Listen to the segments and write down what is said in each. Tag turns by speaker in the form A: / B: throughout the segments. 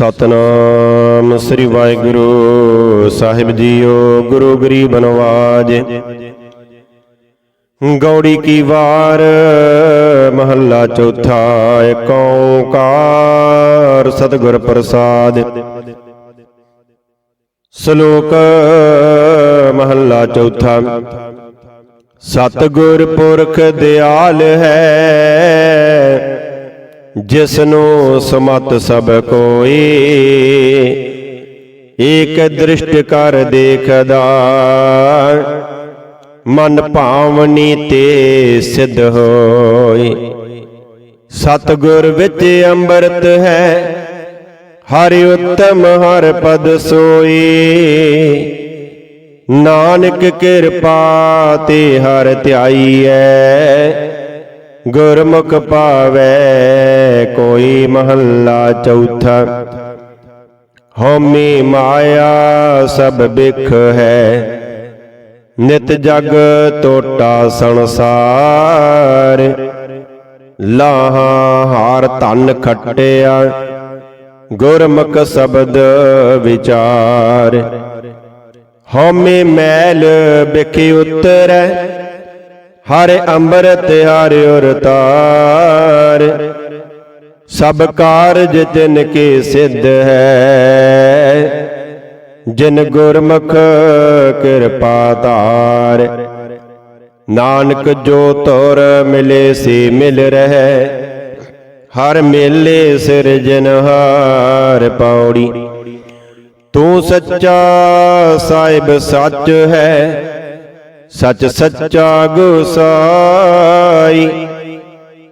A: ਸਤਨਾਮ ਸ੍ਰੀ ਵਾਹਿਗੁਰੂ ਸਾਹਿਬ ਜੀਓ, ਗੁਰੂ ਗਰੀਬ ਨਵਾਜ। ਗੌੜੀ ਕੀ ਵਾਰ, ਮਹੱਲਾ ਚੌਥਾ ਏਕ ਓੰਕਾਰ ਸਤਿਗੁਰ ਪ੍ਰਸਾਦ। ਸ਼ਲੋਕ, ਮਹੱਲਾ ਚੌਥਾ। ਸਤਿਗੁਰ ਪੁਰਖ ਦਿਆਲ ਹੈ ਜਿਸਨੂੰ ਸਮਤ ਸਭ ਕੋਈ, ਏਕ ਦ੍ਰਿਸ਼ਟ ਕਰ ਦੇਖਦਾ। ਮਨ ਭਾਵਨੀ ਤੇ ਸਿੱਧ ਹੋਏ ਸਤਿਗੁਰ ਵਿੱਚ ਅੰਮ੍ਰਿਤ ਹੈ, ਹਰਿ ਉਤਮ ਹਰ ਪਦ ਸੋਈ। ਨਾਨਕ ਕਿਰਪਾ ਤੇ ਹਰ ਧਿਆਈਐ ਗੁਰਮੁਖ ਪਾਵੈ ਕੋਈ ਮਹੱਲਾ ਚੌਥਾ। ਹਉਮੈ ਮਾਇਆ ਸਭ ਬਿਖ ਹੈ। ਨਿਤ ਜਗ ਟੋਟਾ ਸੰਸਾਰ। ਲਾਹਾ ਹਾਰ ਧਨ ਖੱਟਿਆ। ਗੁਰਮੁਖ ਸ਼ਬਦ ਵਿਚਾਰ। ਹਉਮੈ ਮੈਲ ਬਿਖੀ ਉਤਰੈ। ਹਰ ਅੰਮ੍ਰਿਤ ਹਰ ਉਰਤਾਰ ਸਭ ਕਾਰਜ ਤਿਨ ਕੇ ਸਿੱਧ ਹੈ, ਜਿਨ ਗੁਰਮੁਖ ਕਿਰਪਾ ਧਾਰ। ਨਾਨਕ ਜੋ ਤੁਰ ਮਿਲੇ ਸੇ ਮਿਲ ਰਹਿ, ਹਰ ਮੇਲੇ ਸਿਰਜਨਹਾਰ ਪੌੜੀ। ਤੂੰ ਸੱਚਾ ਸਾਹਿਬ ਸੱਚ ਹੈ ਸੱਚ ਸੱਚਾ ਗੁਸਾਈ,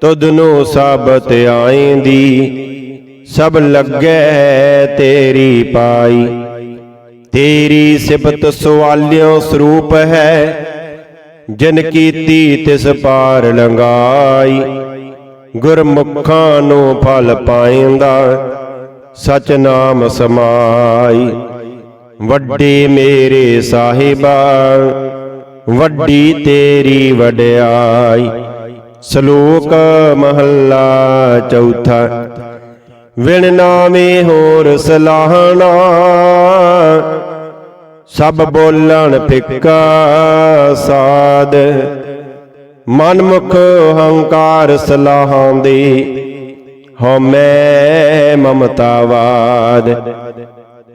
A: ਤੁਧ ਨੂੰ ਸਬਤ ਆਏਂਦੀ ਸਭ ਲੱਗੈ ਤੇਰੀ ਪਾਈ। ਤੇਰੀ ਸਿਫਤ ਸਵਾਲਿਓ ਸਰੂਪ ਹੈ, ਜਿਨ ਕੀਤੀ ਤਿਸ ਪਾਰ ਲੰਗਾਈ ਗੁਰਮੁਖਾਂ ਨੂੰ ਫਲ ਪਾਇੰਦਾ, ਸਚ ਨਾਮ ਸਮਾਈ। ਵੱਡੇ ਮੇਰੇ ਸਾਹਿਬਾ ਵੱਡੀ ਤੇਰੀ ਵਡਿਆਈ, ਸ਼ਲੋਕ ਮਹੱਲਾ ਚੌਥਾ। ਵਿਣ ਨਾਮੇ ਹੋਰ ਸਲਾਹਣਾ, ਸਭ ਬੋਲਣ ਫਿੱਕਾ ਸਾਧ। ਮਨਮੁਖ ਹੰਕਾਰ ਸਲਾਹਾਂ ਦੇ ਹਉਮੈ ਮਮਤਾਵਾਦ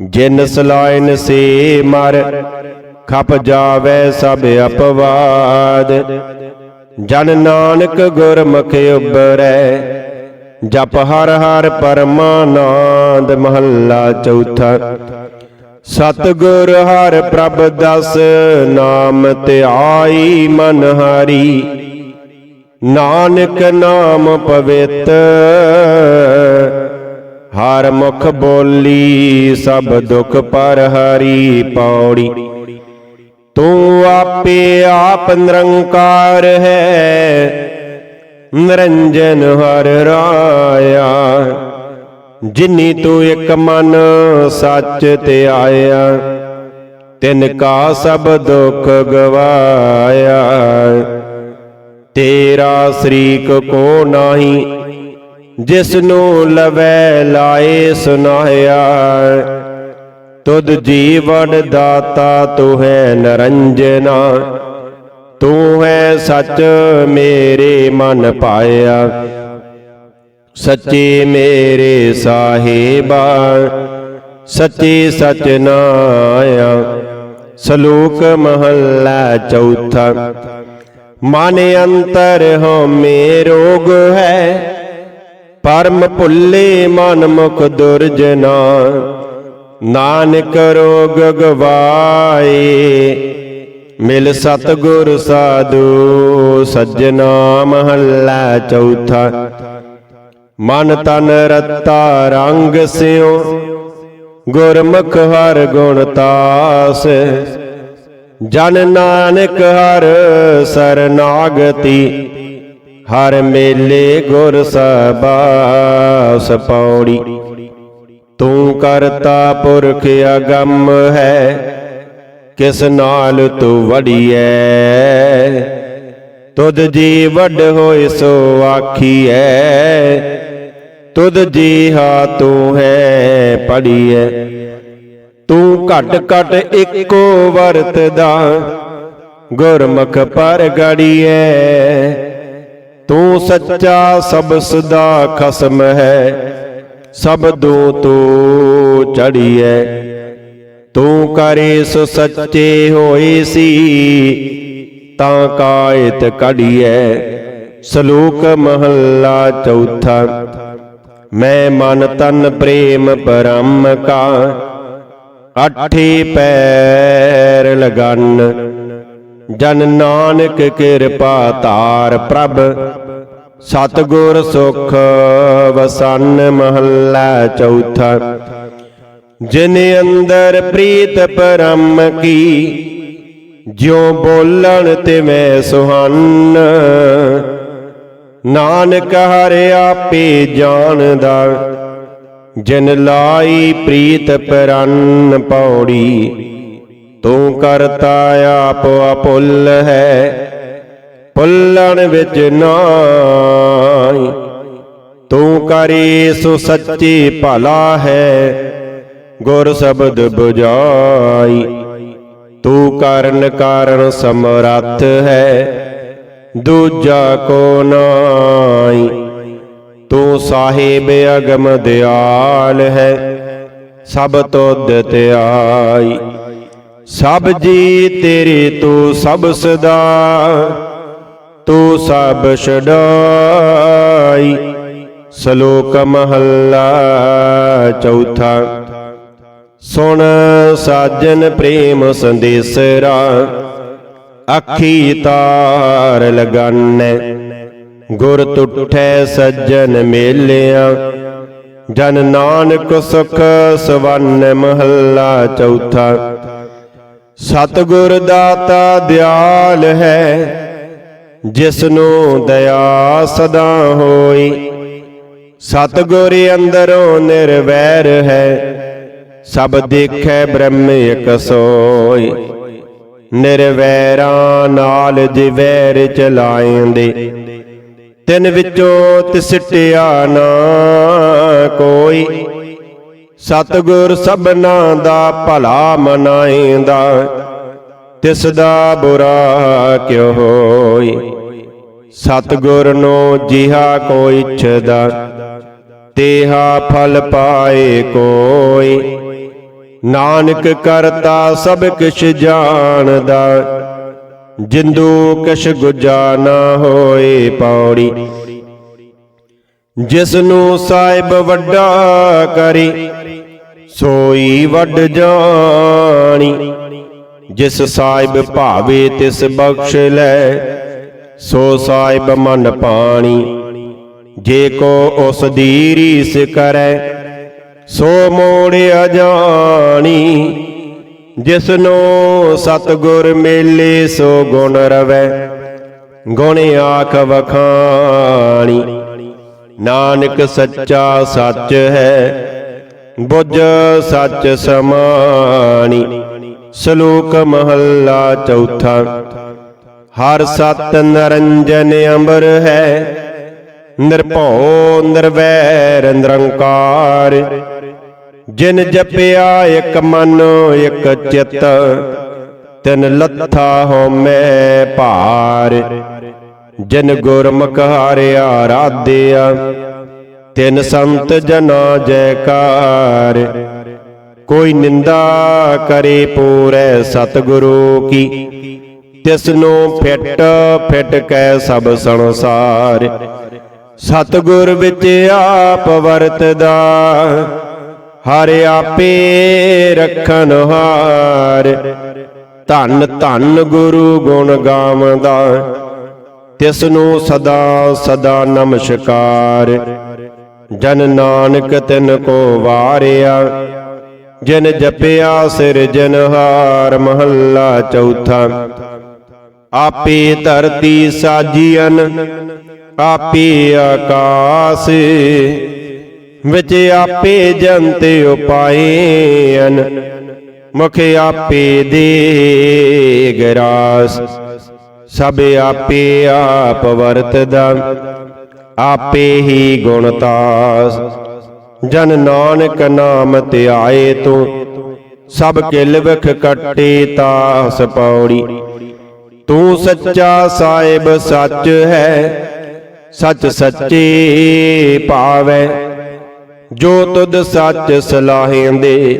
A: ਜਿਨ ਸਲਾਇਨ ਸੇ ਮਰ ਖਪ ਜਾਵੇ ਸਭ ਅਪਵਾਦ। ਜਨ ਨਾਨਕ ਗੁਰਮੁਖ ਉਬਰੈ ਜਪ ਹਰ ਹਰ ਪਰਮਾਨੰਦ ਮਹੱਲਾ ਚੌਥਾ। ਸਤਿਗੁਰ ਹਰ ਪ੍ਰਭ ਦਸ, ਨਾਮ ਧਿਆਈ ਮਨ ਹਰੀ। ਨਾਨਕ ਨਾਮ ਪਵਿੱਤ, ਹਰ ਮੁਖ ਬੋਲੀ ਸਭ ਦੁਖ ਪਰ ਹਰੀ ਪੌੜੀ ਤੂੰ ਆਪੇ ਆਪ ਨਿਰੰਕਾਰ ਹੈ। ਨਿਰੰਜਨ ਹਰ ਰਾਇਆ। ਜਿਨੀ ਤੂੰ ਇੱਕ ਮਨ ਸੱਚ ਤੇ ਆਇਆ, ਤਿਨ ਕਾ ਸਭ ਦੁੱਖ ਗਵਾਇਆ। ਤੇਰਾ ਸ਼ਰੀਕ ਕੋ ਨਾਹੀ ਜਿਸ ਨੂੰ ਲਵੈ ਲਾਏ ਸੁਨਾਇਆ। ਤੁਧ ਜੀਵਨ ਦਾਤਾ ਤੂੰ ਹੈ ਨਰੰਜਨਾ ਤੂੰ ਹੈ ਸੱਚ ਮੇਰੇ ਮਨ ਪਾਇਆ। ਸੱਚੇ ਮੇਰੇ ਸਾਹਿਬਾ, ਸੱਚੇ ਸਚ ਨਾਇਆ। ਸ਼ਲੋਕ ਮਹੱਲਾ ਚੌਥਾ, ਮਨ ਅੰਤਰ ਹਉਮੈ ਰੋਗ ਹੈ। ਪਰਮ ਭੁੱਲੇ ਮਨ ਮੁਖ ਦੁਰਜਨਾ। ਨਾਨਕ ਰੋਗ ਗਵਾਏ, ਮਿਲ ਸਤਗੁਰ ਸਾਧੂ ਸੱਜਣਾ ਮਹੱਲਾ ਚੌਥਾ। ਮਨ ਤਨ ਰਤਾ ਰੰਗ ਸਿਓ ਗੁਰਮੁਖ ਹਰ ਗੁਣ ਤਾਸ। ਜਨ ਨਾਨਕ ਹਰ ਸਰਨਾਗਤੀ, ਹਰ ਮੇਲੇ ਗੁਰ ਸਬਾਸ ਪੌੜੀ ਤੂੰ ਕਰਤਾ ਪੁਰਖ ਅਗੰਮ ਹੈ, ਕਿਸ ਨਾਲ ਤੂੰ ਵੜੀਐ? ਤੁਧ ਜੀ ਵੱਡ ਹੋਏ ਸੋ ਆਖੀਐ, ਤੁਧ ਜੀਹਾ ਤੂੰ ਹੈ ਪੜੀਐ। ਤੂੰ ਘਟ ਘਟ ਇੱਕੋ ਵਰਤਦਾ, ਗੁਰਮੁਖ ਪਰ ਗੜੀਐ। ਤੂੰ ਸੱਚਾ ਸਬਸਦਾ ਖਸਮ ਹੈ ਸਬਦੂ ਤੂੰ ਚੜੀਐ ਤੂੰ ਕਰੇ ਸੋ ਸੱਚੇ ਹੋਏ ਸੀ, ਤਾਂ ਕਾਇਤ ਕੜੀਐ ਸ਼ਲੋਕ ਮਹੱਲਾ ਚੌਥਾ, ਮੈਂ ਮਨ ਤਨ ਪ੍ਰੇਮ ਪਰਮ ਕਾ ਅਠੇ ਪੈਰ ਲਗਨ, ਜਨ ਨਾਨਕ ਕਿਰਪਾ ਤਾਰ ਪ੍ਰਭ। ਸਤਗੁਰ ਸੁਖ ਵਸਨ ਮਹੱਲਾ ਚੌਥਾ। ਜਿਨ ਅੰਦਰ ਪ੍ਰੀਤ ਪਰਮ ਕੀ, ਜਿਉ ਬੋਲਣ ਤੇ ਮੈਂ ਸੁਹਾਨ। ਨਾਨਕ ਹਰਿ ਆਪੇ ਜਾਣਦਾ, ਜਿਨ ਲਾਈ ਪ੍ਰੀਤ ਪਰਨ ਪੌੜੀ, ਤੂੰ ਕਰਤਾ ਆਪ ਆਪੁੱਲ ਹੈ। ਭੁੱਲਣ ਵਿੱਚ ਨਾਈ ਤੂੰ ਕਰੀ ਸੋ ਸੱਚੀ ਭਲਾ ਹੈ, ਗੁਰ ਸ਼ਬਦ 부ਜਾਈ ਤੂੰ ਕਰਨ ਕਾਰਨ ਸਮਰੱਥ ਹੈ, ਦੂਜਾ ਕੋ ਨਾਈ ਤੂੰ ਸਾਹਿਬ ਅਗਮ ਦਿਆਲ ਹੈ, ਸਭ ਤੁਧ ਧਿਆਈ ਸਭ ਜੀ ਤੇਰੇ ਤੂੰ ਸਭ ਸਦਾ। ਤੂੰ ਸਭ ਛਡਾਈ। ਸ਼ਲੋਕ ਮਹੱਲਾ ਚੌਥਾ। ਸੁਣ ਸਾਜਨ ਪ੍ਰੇਮ ਸੰਦੇਸਰਾ ਅੱਖੀ ਤਾਰ ਲਗਾਨੈ। ਗੁਰ ਤੁਠੈ ਸੱਜਣ ਮੇਲਿਆ। ਜਨ ਨਾਨਕ ਸੁਖ ਸਵਨ ਮਹੱਲਾ ਚੌਥਾ। ਸਤਿਗੁਰ ਦਾਤਾ ਦਿਆਲ ਹੈ। ਜਿਸ ਨੂੰ ਦਇਆ ਸਦਾ ਹੋਈ। ਸਤਿਗੁਰ ਅੰਦਰੋਂ ਨਿਰਵੈਰ ਹੈ, ਸਭ ਦੇਖੈ ਬ੍ਰਹਮ ਇਕ ਸੋਈ। ਨਿਰਵੈਰਾਂ ਨਾਲ ਜਿਵੈਰ ਚਲਾਏਂਦੇ, ਤਿਨ ਵਿੱਚੋਂ ਤਿਸਟਿਆ ਨਾ ਕੋਈ। ਸਤਿਗੁਰ ਸਭਨਾ ਦਾ ਭਲਾ ਮਨਾਏਂਦਾ ਤਿਸ ਦਾ ਬੁਰਾ ਕਿਉ ਹੋਈ? ਸਤਿਗੁਰ ਨੂੰ ਜਿਹਾ ਕੋ ਇਛਦਾ, ਤੇਹਾ ਫਲ ਪਾਏ ਕੋਈ। ਨਾਨਕ ਕਰਤਾ ਸਭ ਕਿਛ ਜਾਣਦਾ, ਜਿੰਦੂ ਕਿਛ ਗੁਜਾ ਨਾ ਹੋਏ ਪੌੜੀ। ਜਿਸ ਨੂੰ ਸਾਹਿਬ ਵੱਡਾ ਕਰੀ, ਸੋਈ ਵੱਡ ਜਾਣੀ। ਜਿਸ ਸਾਹਿਬ ਭਾਵੇ ਤਿਸ ਬਖਸ਼ ਲੈ, ਸੋ ਸਾਹਿਬ ਮਨ ਪਾਣੀ। ਜੇ ਕੋ ਉਸ ਦੀ ਰੀਸ ਕਰੈ, ਸੋ ਮੋੜਿਆ ਜਾਣੀ ਜਿਸ ਨੂੰ ਸਤਗੁਰ ਮੇਲੇ, ਸੋ ਗੁਣ ਰਵੈ, ਗੁਣ ਆਖ ਵਖਾਣੀ। ਨਾਨਕ ਸੱਚਾ ਸੱਚ ਹੈ, ਬੁੱਝ ਸੱਚ ਸਮਾਣੀ। ਸ਼ਲੋਕ ਮਹੱਲਾ ਚੌਥਾ। ਹਰ ਸਤ ਨਰੰਜਨ ਅੰਬਰ ਹੈ, ਨਿਰਭਉ ਨਿਰਵੈਰ ਨਿਰੰਕਾਰ। ਜਿਨ ਜਪਿਆ ਇੱਕ ਮਨ, ਇੱਕ ਚਿਤ, ਤਿਨ ਲੱਥਾ ਹਉਮੈ ਭਾਰ। ਜਿਨ ਗੁਰਮੁਖ ਹਾਰਿਆ ਰਾਧਿਆ, ਤਿਨ ਸੰਤ ਜਨਾ ਜੈਕਾਰ। ਕੋਈ ਨਿੰਦਾ ਕਰੇ ਪੂਰੈ ਸਤਿਗੁਰੂ ਕੀ। ਤਿਸ ਨੂੰ ਫਿੱਟ ਫਿੱਟ ਕੈ ਸਭ ਸੰਸਾਰ। ਸਤਿਗੁਰ ਵਿੱਚ ਆਪ ਵਰਤਦਾ, ਹਰ ਆਪੇ ਰੱਖਣ ਹਾਰ। ਧੰਨ ਧੰਨ ਗੁਰੂ ਗੁਣ ਗਾਵਦਾ ਤਿਸ ਨੂੰ ਸਦਾ ਸਦਾ ਨਮਸਕਾਰ। ਜਨ ਨਾਨਕ ਤਿਨ ਕੋ ਵਾਰਿਆ ਜਿਨ ਜਪਿਆ ਸਿਰਜਨਹਾਰ ਮਹੱਲਾ ਚੌਥਾ। ਆਪੇ ਧਰਤੀ ਸਾਜੀਅਨ, ਆਪੇ ਆਕਾਸ, ਵਿੱਚ ਆਪੇ ਜੰਤ ਉਪਾਏਨ ਮੁਖ ਆਪੇ ਦੇ ਗਰਾਸ ਸਭ ਆਪੇ ਆਪ ਵਰਤਦਾ, ਆਪੇ ਹੀ ਗੁਣਤਾਸ ਜਨ ਨਾਨਕ ਨਾਮ ਧਿਆਏ ਤੂੰ। ਸਭ ਕਿਲ ਵਿਖ ਕੱਟੇ ਤਾਸ ਪੌੜੀ। ਤੂੰ ਸੱਚਾ ਸਾਹਿਬ ਸੱਚ ਹੈ, ਸੱਚ ਸੱਚੇ ਭਾਵੈ। ਜੋ ਤੁਧ ਸੱਚ ਸਲਾਹੇਂਦੇ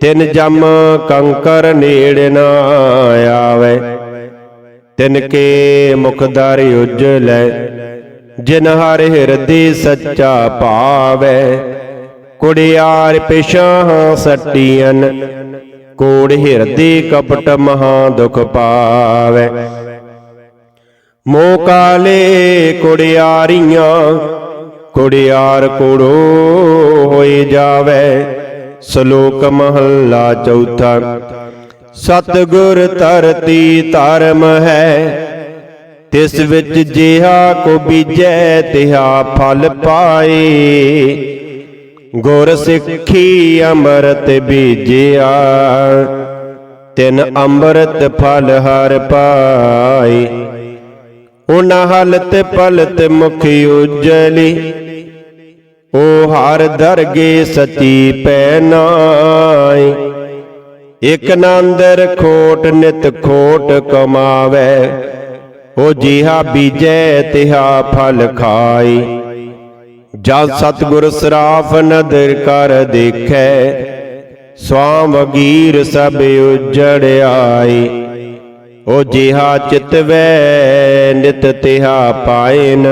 A: ਤਿਨ ਜਮ ਕੰਕਰ ਨੇੜ ਨਾ ਆਵੇ। ਤਿਨ ਕੇ ਮੁਖ ਮੁਖਦਰ ਉਜਲੈ ਜਿਨ ਹਰ ਹਿਰਦੇ ਸੱਚਾ ਭਾਵੈ, ਕੁੜਿਆਰ ਪਿਛਾਂ ਸੱਟੀਆਂ ਕੋੜ ਹਿਰਦੇ ਕਪਟ ਮਹਾ ਦੁਖ ਪਾਵੈ। ਮੋਹ ਕਾਲੇ ਕੁੜਿਆਰੀਆਂ, ਕੁੜਿਆਰ ਕੋੜੋ ਹੋਏ ਜਾਵੇ, ਸ਼ਲੋਕ ਮਹੱਲਾ ਚੌਥਾ। ਸਤਿਗੁਰ ਧਰਤੀ ਧਰਮ ਹੈ ਤਿਸ ਵਿੱਚ ਜਿਹਾ ਕੋ ਬੀਜੈ, ਤਿਹਾ ਫਲ ਪਾਏ। ਗੁਰ ਸਿੱਖੀ ਅੰਮ੍ਰਿਤ ਬੀਜਿਆ, ਤਿਨ ਅੰਮ੍ਰਿਤ ਫਲ ਹਰ ਪਾਏ। ਉਹਨਾਂ ਹਲਤ ਪਲਤ ਮੁਖ ਉਜਲੀ, ਓ ਹਰ ਦਰਗੇ ਸਚੀ ਪੈ ਨਾਈ ਇਕ ਨੰਦਰ ਖੋਟ ਨਿਤ ਖੋਟ ਕਮਾਵੇ ਉਹ ਜਿਹਾ ਬੀਜੈ ਤਿਹਾ ਫਲ ਖਾਈ। ਜਦ ਸਤਿਗੁਰ ਸਰਾਫ ਨਦਰ ਕਰ ਦੇਖੈ, ਸਵਾਮ ਵਗੀਰ ਸਭ ਉਜੜ ਆਈ। ਓ ਜਿਹਾ ਚਿਤਵੈ ਨਿਤ ਤਿਹਾ ਪਾਇਨ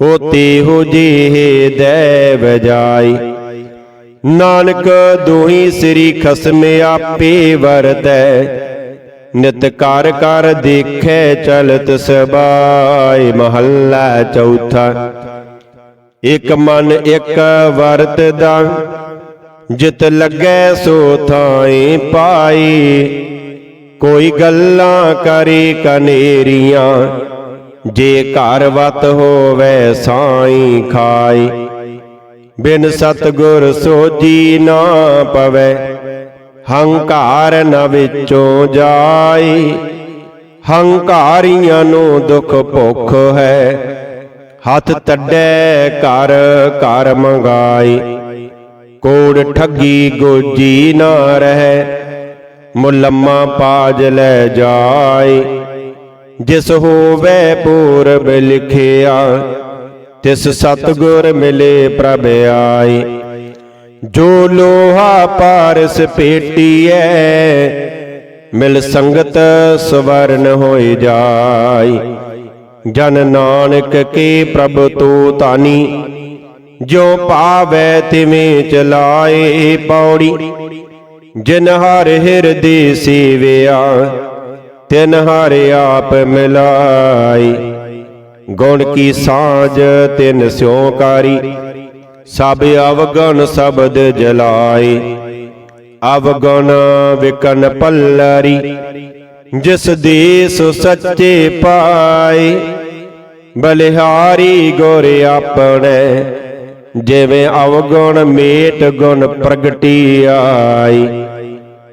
A: ਉਹ ਤੇਹੋ ਜਿਹੇ ਦੈ ਵਜਾਈ ਨਾਨਕ ਦੋਹੀ ਸ੍ਰੀ ਖਸਮ ਆਪੇ ਵਰਤੈ ਨਿਤ ਕਰ ਕਰ ਦੇਖੈ ਚਲਤ ਸਬਾਈ ਮਹੱਲਾ ਚੌਥਾ। ਇਕ ਮਨ ਇਕ ਵਰਤਦਾ ਜਿਤ ਲੱਗੈ ਸੋ ਥਾਈ ਪਾਈ ਕੋਈ ਗੱਲਾਂ ਕਰੀ ਕਨੇਰੀਆਂ, ਜੇ ਘਰ ਵਤ ਹੋਵੇ ਸਾਈ ਖਾਈ ਬਿਨ ਸਤਗੁਰ ਸੋਜੀ ਨਾ ਪਵੇ। ਹੰਕਾਰ ਨ ਵਿੱਚੋਂ ਜਾਈ ਹੰਕਾਰੀਆਂ ਨੂੰ ਦੁੱਖ ਭੁੱਖ ਹੈ। ਹੱਥ ਤੱਡੇ ਕਰ ਘਰ ਮੰਗਾਈ ਕੋੜ ਠੱਗੀ ਗੋਜੀ ਨਾ ਰਹਿ। ਮੁਲੰਮਾ ਪਾਜ ਲੈ ਜਾਏ। ਜਿਸ ਹੋਵੇ ਪੂਰਬ ਲਿਖਿਆ, ਤਿਸ ਸਤਗੁਰ ਮਿਲੇ ਪ੍ਰਭ ਆਈ ਜੋ ਲੋਹਾ ਪਾਰਸ ਪੇਟੀਐ, ਮਿਲ ਸੰਗਤ ਸਵਰਨ ਹੋਏ ਜਾਈ ਜਨ ਨਾਨਕ ਕੇ ਪ੍ਰਭ ਤੋ ਤਾਨੀ ਜੋ ਪਾਵੈ ਤਿਵੇਂ ਚਲਾਏ ਪੌੜੀ। ਜਿਨ ਹਰ ਹਿਰਦੇ ਸੇਵਿਆ, ਤਿਨ ਹਰ ਆਪ ਮਿਲਾਈ ਗੁਣ ਕੀ ਸਾਜ ਤਿਨ ਸਿਉ ਕਾਰੀ। ਸਭ ਅਵਗਣ ਸ਼ਬਦ ਜਲਾਏ। ਅਵਗਣ ਵਿਕਨ ਪੱਲਰੀ, ਜਿਸ ਦੇਸ ਸੱਚੇ ਪਾਏ। ਬਲਿਹਾਰੀ ਗੁਰ ਆਪਣੇ, ਜਿਵੇਂ ਅਵਗੁਣ ਮੇਟ ਗੁਣ ਪ੍ਰਗਟੀ ਆਈ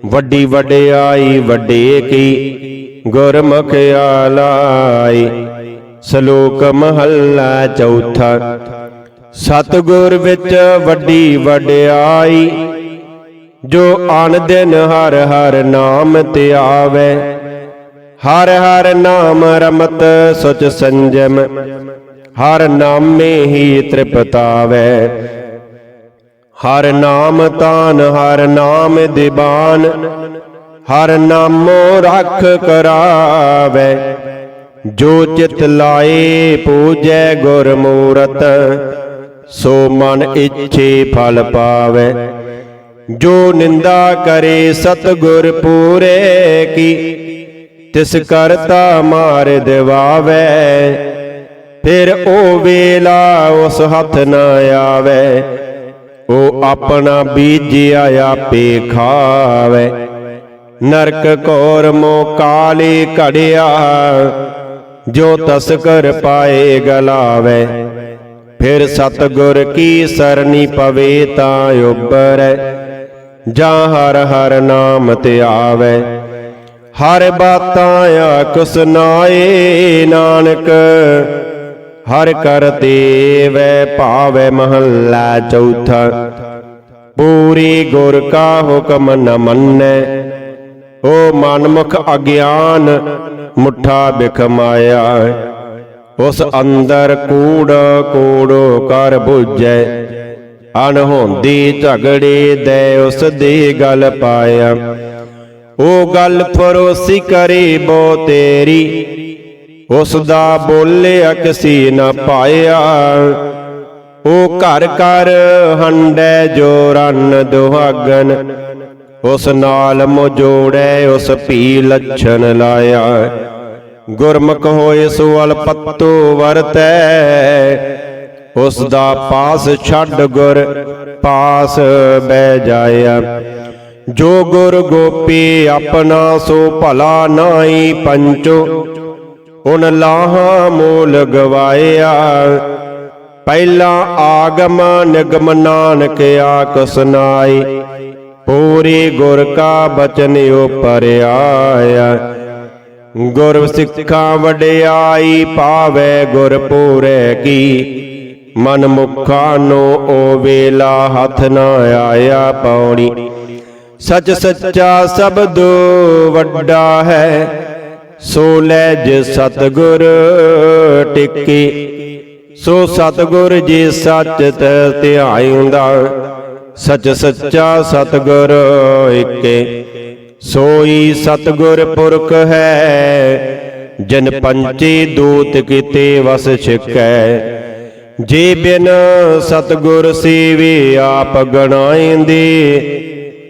A: ਵੱਡੀ ਵਡਿਆਈ ਵੱਡੇ ਕੀ, ਗੁਰਮੁਖ ਆਲਾਈ ਸ਼ਲੋਕ ਮਹੱਲਾ ਚੌਥਾ ਸਤਗੁਰ ਵਿੱਚ ਵੱਡੀ ਵਡਿਆਈ, ਜੋ ਅਨ ਦਿਨ ਹਰ ਹਰ ਨਾਮ ਧਿਆਵੇ ਹਰ ਹਰ ਨਾਮ ਰਮਤ ਸੁਚ ਸੰਜਮ, ਹਰ ਨਾਮੇ ਹੀ ਤ੍ਰਿਪਤਾਵੇ। ਹਰ ਨਾਮ ਤਾਨ, ਹਰ ਨਾਮ ਦੀਵਾਨ ਹਰ ਨਾਮੋ ਰੱਖ ਕਰਾਵੇ। ਜੋ ਚਿਤ ਲਾਏ, ਪੂਜੈ ਗੁਰਮੂਰਤ ਸੋ ਮਨ ਇੱਛੇ ਫਲ ਪਾਵੇ। ਜੋ ਨਿੰਦਾ ਕਰੇ ਸਤਗੁਰ ਪੂਰੇ ਕੀ, ਤਿਸ ਕਰਤਾ ਮਾਰ ਦਿਵਾਵੇ। ਫਿਰ ਉਹ ਵੇਲਾ ਉਸ ਹੱਥ ਨਾ ਆਵੇ। ਉਹ ਆਪਣਾ ਬੀਜਿਆ ਆਪੇ ਖਾਵੇ। ਨਰਕ ਕੋਰ ਮੋ ਕਾਲੀ ਘੜਿਆ, ਜੋ ਤਸਕਰ ਪਾਏ ਗਲਾਵੇ। ਫਿਰ ਸਤਗੁਰ ਕੀ ਸਰਨੀ ਪਵੇ ਤਾਂ ਉਬਰੈ ਜਾਂ ਹਰ ਹਰ ਨਾਮ ਤੇ ਧਿਆਵੇ ਹਰ ਬਾਤਾਂ ਆਖ ਨਾਏ ਨਾਨਕ। ਹਰ ਕਰਤੇ ਵੈ ਭਾਵੈ ਮਹੱਲਾ ਚੌਥਾ। ਪੂਰੀ ਗੁਰ ਕਾ ਹੁਕਮ ਨ ਮੰਨੈ। ਓ ਮਨਮੁਖ ਅਗਿਆਨ ਮੁੱਠਾ ਬਿਖਮਾਇਆ ਉਸ ਅੰਦਰ ਕੂੜ ਕੂੜੋ ਕਰ 부ਜੈ ਅਣਹੋਂਦੀ ਝਗੜੇ ਦੇ ਉਸ ਦੀ ਗੱਲ ਪਾਇਆ। ਉਹ ਗੱਲ ਫਰੋਸੀ ਕਰੀ ਬੋ ਤੇਰੀ। ਉਸ ਦਾ ਬੋਲਿਆ ਕਿਸੀ ਨਾ ਪਾਇਆ। ਉਹ ਘਰ ਘਰ ਹੰਡੈ ਜੋ ਰੰਨ ਦੁਹਾਗਨ। ਉਸ ਨਾਲ ਮੋਜੋੜੈ ਉਸ ਭੀ ਲੱਛਣ ਲਾਇਆ। ਗੁਰਮੁਖ ਹੋਏ ਸੁਵਲ ਪੱਤੋ ਵਰਤੈ ਉਸ ਦਾ ਪਾਸ ਛੱਡ ਗੁਰ ਪਾਸ ਬਹਿ ਜਾਇਆ। ਜੋ ਗੁਰ ਗੋਪੀ ਆਪਣਾ ਸੋ ਭਲਾ ਨਾਹੀ ਪੰਚੋ, ਉਨ ਲਾਹਾ ਮੂਲ ਗਵਾਇਆ। ਪਹਿਲਾ ਆਗਮ ਨਿਗਮ ਨਾਨਕ ਆਕ ਸੁਨਾਈ ਪੂਰੀ ਗੁਰ ਕਾ ਬਚਨ ਉਪਰਿਆਇਆ। ਗੁਰ ਸਿੱਖਾਂ ਵਡਿਆਈ ਪਾਵੇ ਗੁਰ ਪੂਰੇ ਕੀ। ਮਨ ਮੁਖਾਂ ਨੂੰ ਓ ਵੇਲਾ ਹੱਥ ਨਾ ਆਇਆ ਪੌੜੀ ਸੱਚ ਸੱਚਾ ਸਬਦ ਵੱਡਾ ਹੈ, ਸੋ ਲੈ ਜੇ ਸਤਗੁਰ ਟਿੱਕੀ। ਸੋ ਸਤਗੁਰ ਜੇ ਸੱਚ ਤੇ ਧਿਆਇਂਦਾ ਸਚ ਸੱਚਾ ਸਤਗੁਰ ਏਕੇ ਸੋਈ ਸਤਗੁਰ ਪੁਰਖ ਹੈ, ਜਨ ਪੰਚੇ ਦੂਤ ਕੀਤੇ ਵਸ ਛਿਕੈ। ਜੇ ਬਿਨ ਸਤਗੁਰ ਸੇਵੇ ਆਪ ਗਣਾਇਂਦੇ,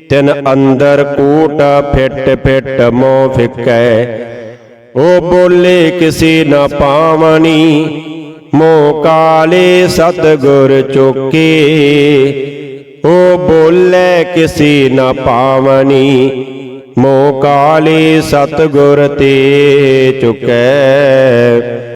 A: ਤਿਨ ਅੰਦਰ ਕੂਟ ਫਿੱਟ ਫਿੱਟ ਮੋਹ ਫਿਕੈ। ਉਹ ਬੋਲੇ ਕਿਸੀ ਨਾ ਪਾਵਣੀ ਮੋ ਕਾਲੇ ਸਤਗੁਰ ਚੁਕੇ। ਉਹ ਬੋਲੇ ਕਿਸੀ ਨਾ ਪਾਵਣੀ ਮੋ ਕਾਲੇ ਸਤਗੁਰ ਤੇ ਚੁਕੈ।